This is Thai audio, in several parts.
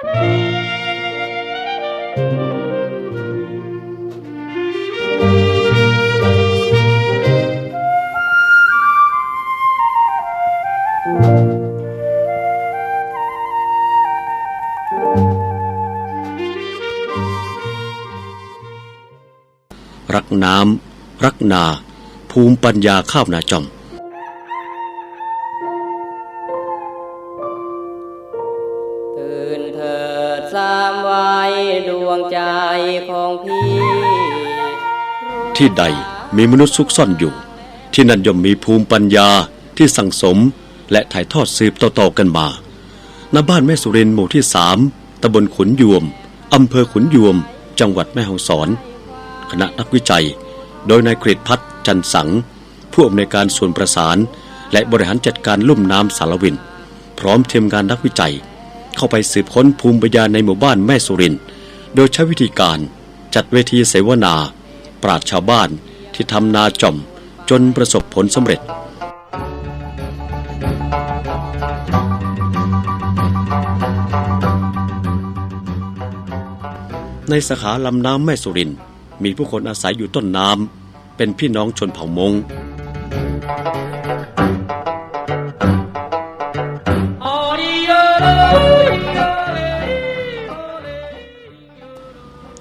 รักน้ำ รักนา ภูมิปัญญาข้าวนาจอม วงใจของพี่ ที่ใดมีมนุษย์ซุกซ่อนอยู่ ที่นั่นย่อมมีภูมิปัญญาที่สั่งสมและถ่ายทอดสืบต่อๆกันมาณบ้านแม่สุรินหมู่ที่สามตำบลขุนยวม อำเภอขุนยวม จังหวัดแม่ฮ่องสอน คณะนักวิจัย โดยนายกฤษพัฒน์จันสัง ผู้อำนวยการส่วนประสาน และบริหารจัดการลุ่มน้ำสารวิน พร้อมทีมงานนักวิจัย เข้าไปสืบค้นภูมิปัญญาในหมู่บ้านแม่สุรินทร์ โดยใช้วิธีการจัดเวทีเสวนา ปราชชาวบ้านที่ทำนาจอมจนประสบผลสำเร็จ ในสาขาลำน้ำแม่สุรินมีผู้คนอาศัยอยู่ต้นน้ำเป็นพี่น้องชนเผ่ามง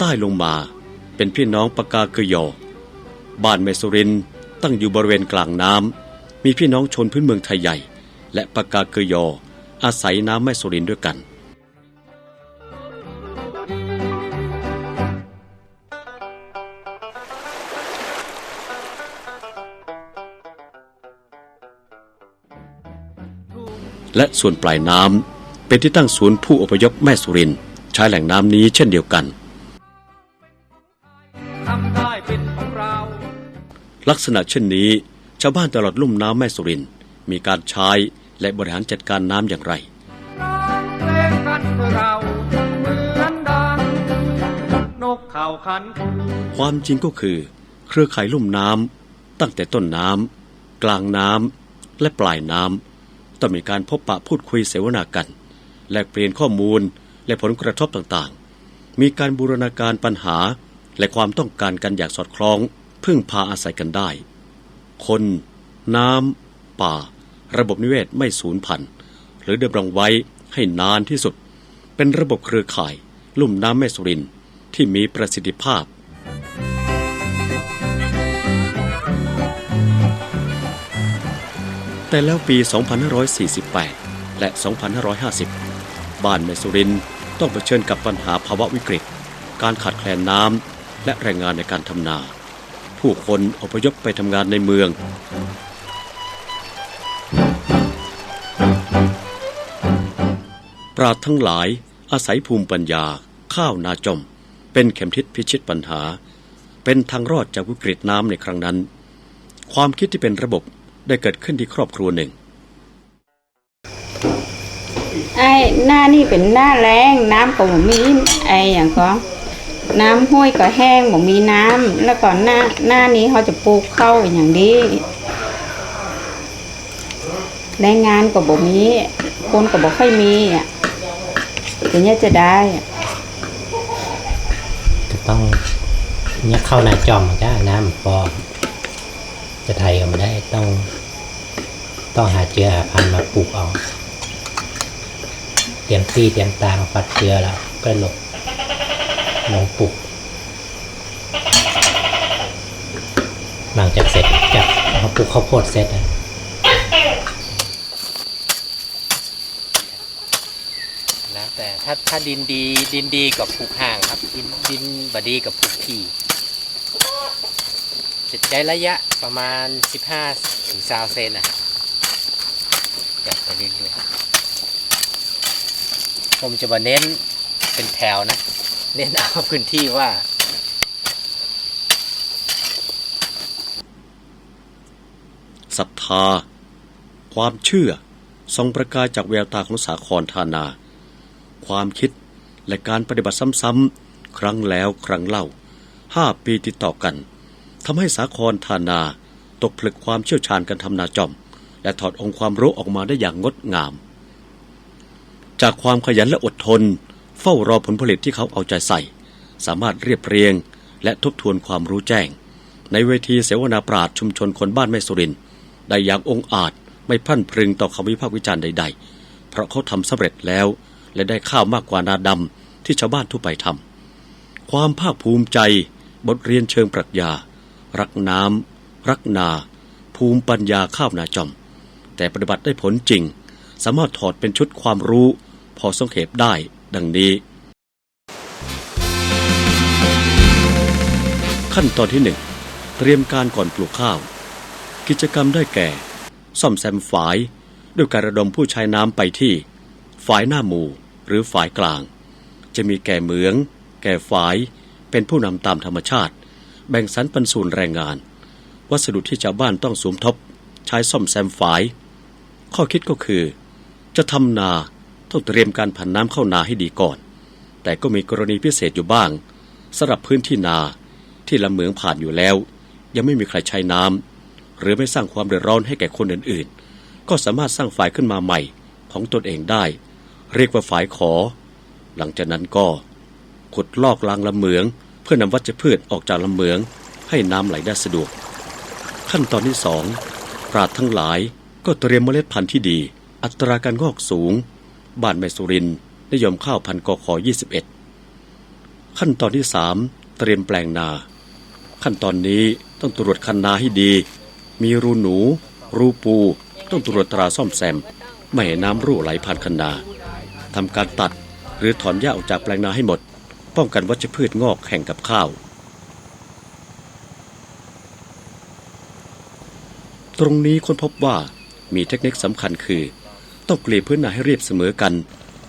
ต้ลงมา เป็นพี่น้องปากาเกยอ บ้านแม่สุรินตั้งอยู่บริเวณกลางน้ำมีพี่น้องชนพื้นเมืองไทยใหญ่ และปากาเกยอ อาศัยน้ำแม่สุรินด้วยกันและส่วนปลายน้ำเป็นที่ตั้งศูนย์ผู้อพยพแม่สุรินใช้แหล่งน้ำนี้เช่นเดียวกันำได้เป็นของเรา ลักษณะเช่นนี้ ชาวบ้านตลอดลุ่มน้ำแม่สุริน มีการใช้และบริหารจัดการน้ำอย่างไรร้เลงกันเราเหมือนดังนกเขาขันความจริงก็คือ เครือข่ายลุ่มน้ำตั้งแต่ต้นน้ำกลางน้ำและปลายน้ำต้องมีการพบปะพูดคุยเสวนากัน แลกเปลี่ยนข้อมูลและผลกระทบต่างๆ มีการบูรณาการปัญหา และความต้องการกันอย่างสอดคล้อง พึ่งพาอาศัยกันได้ คน น้ำ ป่า ระบบนิเวศไม่สูญพันธุ์ หรือเดำรงไว้ให้นานที่สุด เป็นระบบเครือข่าย ลุ่มน้ำแม่สุรินที่มีประสิทธิภาพ แต่แล้วปี 2548 และ 2550 บ้านแม่สุรินต้องเผชิญกับปัญหาภาวะวิกฤต การขาดแคลนน้ำ และแรงงานในการทำนา ผู้คนอพยพไปทำงานในเมือง ปราดทั้งหลายอาศัยภูมิปัญญา ข้าวนาจม เป็นเข็มทิศพิชิตปัญหา เป็นทางรอดจากวิกฤตน้ำในครั้งนั้น ความคิดที่เป็นระบบได้เกิดขึ้นที่ครอบครัวหนึ่งไอ้หน้านี่เป็นหน้าแรงน้ำก็มีไอ้อย่างก็ น้ำห้วยก็แห้งบ่มีน้ำแล้วก่อนหน้าหน้านี้เขาจะปลูกเข้าอย่างดีแรงงานก็บ่มีคนก็บ่ค่อยมีอะอย่างเงี้ยจะได้อะต้องเนี่ยเข้านาจอมก็น้ำพอจะไทยก็ไม่ได้ต้อง ต้องหาเจือหาพันมาปลูกเอาเตรียมตีเตรียมตางฟัดเจือแล้วก็หลบ ลงปลูกหลังจากเสร็จจากเขาปลูกข้าวโพดเสร็จอะแล้วแต่ถ้าถ้าดินดีดินดีกับปลูกห่างครับ ดินดินบดีกับปลูกที่จะใช้ระยะประมาณ 15ถึง20เซนนะจัดไปเรื่อยๆผมจะมาเน้นเป็นแถวนะ เน้นเอาพื้นที่ว่า ศรัทธา ความเชื่อส่องประกายจากแววตาของสาครธานา ความคิดและการปฏิบัติซ้ำๆครั้งแล้วครั้งเล่าห้าปีติดต่อกันทำให้สาครธานา ตกผลึกความเชี่ยวชาญการทำนาจอม และถอดองค์ความรู้ออกมาได้อย่างงดงาม จากความขยันและอดทน เฝ้ารอผลผลิตที่เขาเอาใจใส่ สามารถเรียบเรียง และทบทวนความรู้แจ้ง ในเวทีเสวนาปราชชุมชนคนบ้านแม่สุรินได้อย่างองอาจไม่พั่นพรึงต่อคำวิพากษ์วิจารณ์ใด ๆ เพราะเขาทำสำเร็จแล้ว และได้ข้าวมากกว่านาดำที่ชาวบ้านทั่วไปทำความภาคภูมิใจ บทเรียนเชิงปรัชญา รักน้ำรักนา ภูมิปัญญาข้าวนาจอม แต่ปฏิบัติได้ผลจริง สามารถถอดเป็นชุดความรู้ พอสังเขปได้ ดังนี้ ขั้นตอนที่หนึ่งเตรียมการก่อนปลูกข้าว กิจกรรมได้แก่ ซ่อมแซมฝาย ด้วยการระดมผู้ใช้น้ำไปที่ ฝายหน้าหมู่หรือฝายกลาง จะมีแก่เหมือง แก่ฝาย เป็นผู้นำตามธรรมชาติ แบ่งสรรปันส่วนแรงงาน วัสดุที่ชาวบ้านต้องสวมทบ ใช้ซ่อมแซมฝาย ข้อคิดก็คือ จะทำนา ต้องเตรียมการผันน้ำเข้านาให้ดีก่อน แต่ก็มีกรณีพิเศษอยู่บ้างสำหรับพื้นที่นาที่ลำเหมืองผ่านอยู่แล้ว ยังไม่มีใครใช้น้ำหรือไม่สร้างความเดือดร้อนให้แก่คนอื่นๆ ก็สามารถสร้างฝ่ายขึ้นมาใหม่ของตนเองได้ เรียกว่าฝ่ายขอ หลังจากนั้นก็ขุดลอกลางลำเหมือง เพื่อนำวัชพืชออกจากลำเหมือง ให้น้ำไหลได้สะดวก ขั้นตอนที่สองปราดทั้งหลายก็เตรียมเมล็ดพันธุ์ที่ดี อัตราการงอกสูง บ้านแม่สุรินนิยมข้าวพันธุ์กขอ21ขั้นตอนที่สามเตรียมแปลงนา ขั้นตอนนี้ต้องตรวจคันนาให้ดี มีรูหนู รูปู ต้องตรวจตราซ่อมแซม ไม่ให้น้ำรั่วไหลผ่านคันนาทำการตัดหรือถอนหญ้าออกจากแปลงนาให้หมด ป้องกันวัชพืชงอกแข่งกับข้าว ตรงนี้ค้นพบว่ามีเทคนิคสำคัญคือ ต้องเกลี่ยพื้นนาให้เรียบเสมอกัน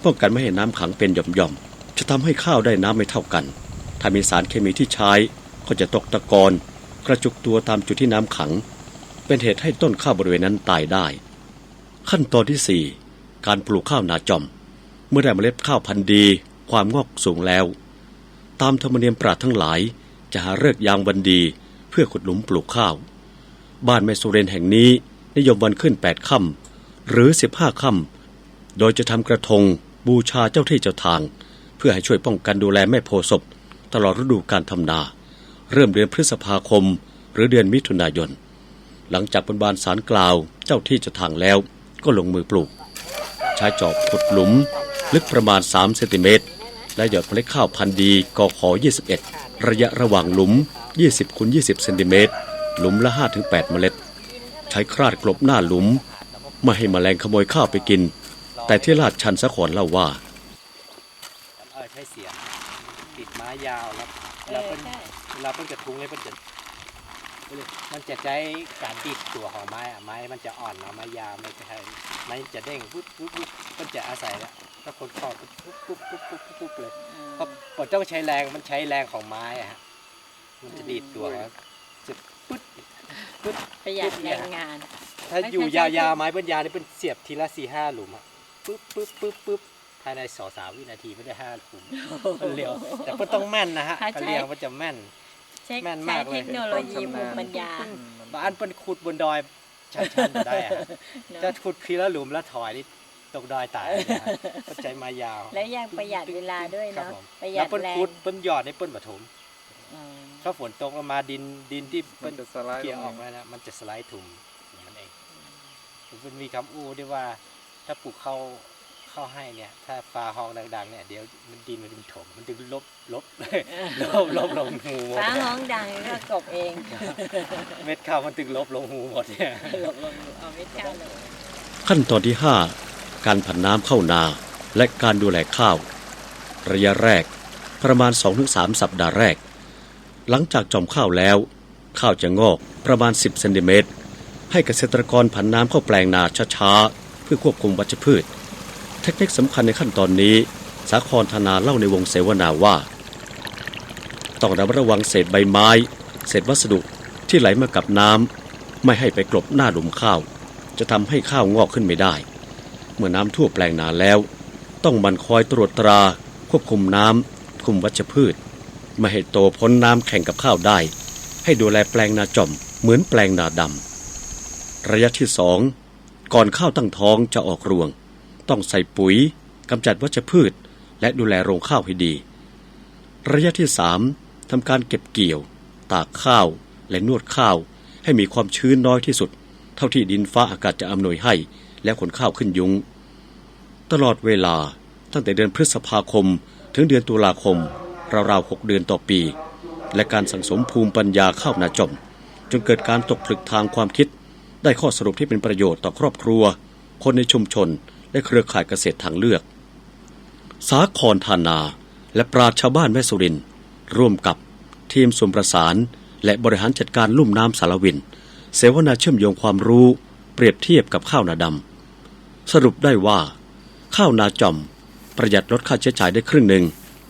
ป้องกันไม่ให้น้ำขังเป็นหย่อมๆ จะทำให้ข้าวได้น้ำไม่เท่ากัน ถ้ามีสารเคมีที่ใช้ก็จะตกตะกอนกระจุกตัวตามจุดที่น้ำขัง เป็นเหตุให้ต้นข้าวบริเวณนั้นตายได้ ขั้นตอนที่ 4 การปลูกข้าวนาจอม เมื่อได้เมล็ดข้าวพันธุ์ดี ความงอกสูงแล้ว ตามธรรมเนียมปราชญ์ทั้งหลาย จะหาเลิกยามวันดีเพื่อขุดหลุมปลูกข้าว บ้านแม่สุเรนแห่งนี้นิยมวันขึ้นแปดค่ำ หรือสิบห้าค่ำโดยจะทำกระทงบูชาเจ้าที่เจ้าทาง เพื่อให้ช่วยป้องกันดูแลแม่โพศพ ตลอดฤดูการทำนา เริ่มเดือนพฤษภาคม หรือเดือนมิถุนายน หลังจากบนบานสารกล่าวเจ้าที่เจ้าทางแล้ว ก็ลงมือปลูก ใช้จอบขุดหลุม ลึกประมาณ3เซนติเมตรและหยอดเมล็ดข้าวพันธุ์ดีกอขอ 21 ระยะระหว่างหลุม 20คูณ20เซนติเมตรหลุมละ 5-8 เมล็ด ใช้คราดกลบหน้าหลุม ไม่ให้แมลงขโมยข้าวไปกิน แต่ที่ลาดชันสะขอนเล่าว่าเออใช้เสียงติดไม้ยาวแล้วเราเป็นเวลาเป็นกระทุ้งเลยมันจะมันจะใช้การดิดตัวของไม้อะไม้มันจะอ่อนเนาะไม้ยาวไม่ใช่ไม้จะเด้งปุ๊บปุ๊บปุ๊บมันจะอาศัยแล้วถ้าคนคอบปุ๊บปุ๊บปุ๊บปุ๊บปุ๊บเลยเพราะปอต้องใช้แรงมันใช้แรงของไม้อะฮะมันจะดีดตัวแล้วจะปุ๊บปุ๊บประหยัดแรงงาน ถ้าอยู่ยาวๆไม้เป็นยาวนี่เป็นเสียบทีละสี่ห้าหลุมอะปุ๊บปุ๊บปุ๊บปุ๊บภายในสองสามวินาทีไม่ได้ห้าหลุมมันเร็วแต่ก็ต้องแม่นนะฮะใช่การเรียงมันจะแม่น ใช้แม่นใช้มากเลยเทคโนโลยีภูมิปัญญาบางอันเป็นขุดบนดอยชันๆจะได้อะเนอะจะขุดทีละหลุมแล้วถอยนี่ตกดอยตายเลยนะฮะก็ใจมายาว และยังประหยัดเวลาด้วยครับเนาะผมประหแล้ยัวดเปิ้นแรงขุดเปิ้นหยอดในเปิ้นปฐมอืมถ้าฝนตกลงมาดินดินที่มัเปิ้นนจะสไลด์เกี่ยวลองอกมานะมันจะสไลด์ถุมอย่างนั้นเอง มันมีคำอู้ด้วยว่า ถ้าปลูกข้าวข้าวให้เนี่ย ถ้าฟ้าห้องดัง ๆ เนี่ยเดี๋ยวมันดินมันถมมันถึงลบลบลบลบลงหูหมดฟ้าห้องดังก็กบเองเม็ดข้าวมันถึงลบลงหูหมดเนี่ยหลบลงเอาไม่เข้าเลยขั้นตอนที่ 5 การผันน้ำเข้านาและการดูแลข้าว ระยะแรกประมาณ 2-3 สัปดาห์แรก หลังจากจอมข้าวแล้ว ข้าวจะงอกประมาณ 10เซนติเมตร ให้เกษตรกรผันน้ำเข้าแปลงนาช้าๆ เพื่อควบคุมวัชพืช เทคนิคสำคัญในขั้นตอนนี้ สาครธนาเล่าในวงเสวนาว่า ต้องระมัดระวังเศษใบไม้ เศษวัสดุที่ไหลมากับน้ำไม่ให้ไปกลบหน้าหลุมข้าว จะทำให้ข้าวงอกขึ้นไม่ได้ เมื่อน้ำท่วมแปลงนาแล้ว ต้องมันคอยตรวจตรา ควบคุมน้ำคุมวัชพืช ไม่ให้โตพ้นน้ำแข่งกับข้าวได้ ให้ดูแลแปลงนาจอมเหมือนแปลงนาดำ ระยะที่สองก่อนข้าวตั้งท้องจะออกรวง ต้องใส่ปุ๋ยกำจัดวัชพืช และดูแลโรงข้าวให้ดี ระยะที่สามทำการเก็บเกี่ยว ตากข้าวและนวดข้าว ให้มีความชื้นน้อยที่สุด เท่าที่ดินฟ้าอากาศจะอำนวยให้ และขนข้าวขึ้นยุง้ง ตลอดเวลาตั้งแต่เดือนพฤษภาคมถึงเดือนตุลาคม ราวๆหกเดือนต่อปี และการสังสมภูมิปัญญาข้าวนาจม จนเกิดการตกผลึกทางความคิด ได้ข้อสรุปที่เป็นประโยชน์ต่อครอบครัว คนในชุมชน และเครือข่ายเกษตรทางเลือก สาครธานา และปราชชาวบ้านแม่สุรินร์ร่วมกับทีมส่วนประสาน และบริหารจัดการลุ่มน้ำสารวิน เสวนาเชื่อมโยงความรู้ เปรียบเทียบกับข้าวนาดำสรุปได้ว่า ข้าวนาจอม ประหยัดลดค่าใช้จ่ายได้ครึ่งหนึ่ง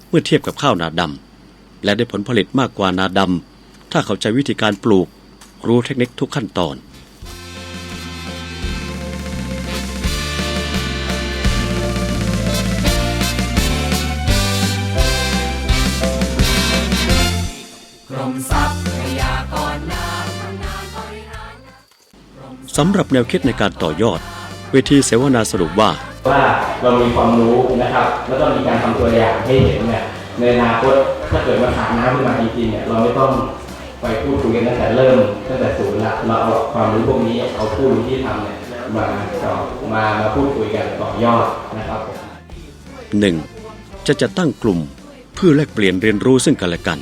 เมื่อเทียบกับข้าวนาดำและได้ผลผลิตมากกว่านาดำถ้าเข้าใจวิธีการปลูก รู้เทคนิคทุกขั้นตอน สำหรับแนวคิดในการต่อยอด เวทีเสวนาสรุปว่า ว่าเรามีความรู้นะครับ แล้วก็มีการทำตัวอย่างให้เห็นเนี่ยในอนาคตถ้าเกิดว่าขาดน้ำขึ้นมาจริงๆเนี่ยเราไม่ต้องไปพูดคุยกันตั้งแต่เริ่มตั้งแต่ศูนย์ละเราเอาความรู้พวกนี้เอาผู้รู้ที่ทำเนี่ยมาต่อมามาพูดคุยกันต่อยอดนะครับผม 1. จะจัดตั้งกลุ่มเพื่อแลกเปลี่ยนเรียนรู้ซึ่งกันและกัน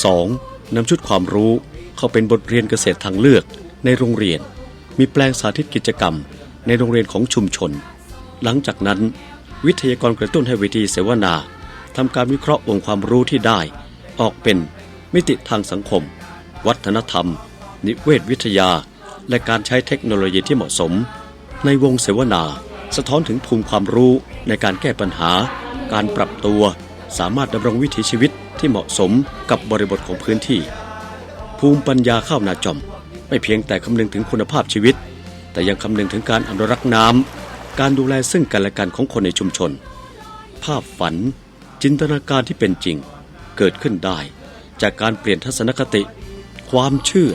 2. นำชุดความรู้เข้าเป็นบทเรียนเกษตรทางเลือก ในโรงเรียนมีแปลงสาธิตกิจกรรม ในโรงเรียนของชุมชน หลังจากนั้น วิทยากรกระตุ้นให้เวทีเสวนาทำการวิเคราะห์องค์ความรู้ที่ได้ ออกเป็นมิติทางสังคม วัฒนธรรม นิเวศวิทยา และการใช้เทคโนโลยีที่เหมาะสม ในวงเสวนา สะท้อนถึงภูมิความรู้ในการแก้ปัญหา การปรับตัว สามารถดำรงวิถีชีวิตที่เหมาะสมกับบริบทของพื้นที่ ภูมิปัญญาข้าวนาจอม ไม่เพียงแต่คำนึงถึงคุณภาพชีวิต แต่ยังคำนึงถึงการอนุรักษ์น้ำการดูแลซึ่งกันและกันของคนในชุมชน ภาพฝัน จินตนาการที่เป็นจริง เกิดขึ้นได้ จากการเปลี่ยนทัศนคติ ความเชื่อ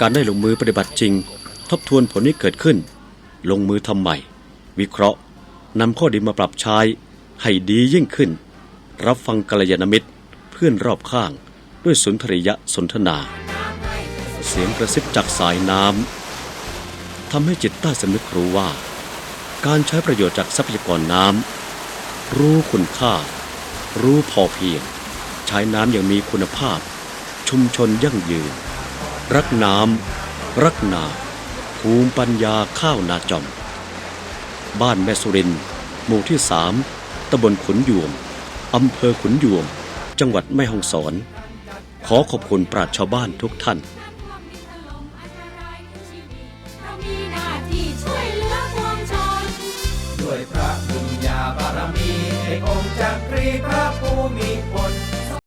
การได้ลงมือปฏิบัติจริง ทบทวนผลที่เกิดขึ้น ลงมือทำใหม่ วิเคราะห์นำข้อดีมาปรับใช้ให้ดียิ่งขึ้น รับฟังกัลยาณมิตร เพื่อนรอบข้าง ด้วยสุนทรียสนทนา เสียงกระซิบจากสายน้ำทำให้จิตใต้สำนึกรู้ว่า การใช้ประโยชน์จากทรัพยากรน้ำรู้คุณค่า รู้พอเพียง ใช้น้ำอย่างมีคุณภาพ ชุมชนยั่งยืน รักน้ำรักนาภูมิปัญญาข้าวนาจอม บ้านแม่สุรินหมู่ที่สามตำบลขุนยวมอำเภอขุนยวมจังหวัดแม่ฮ่องสอน ขอขอบคุณปราชญ์ชาวบ้านทุกท่าน พระบุ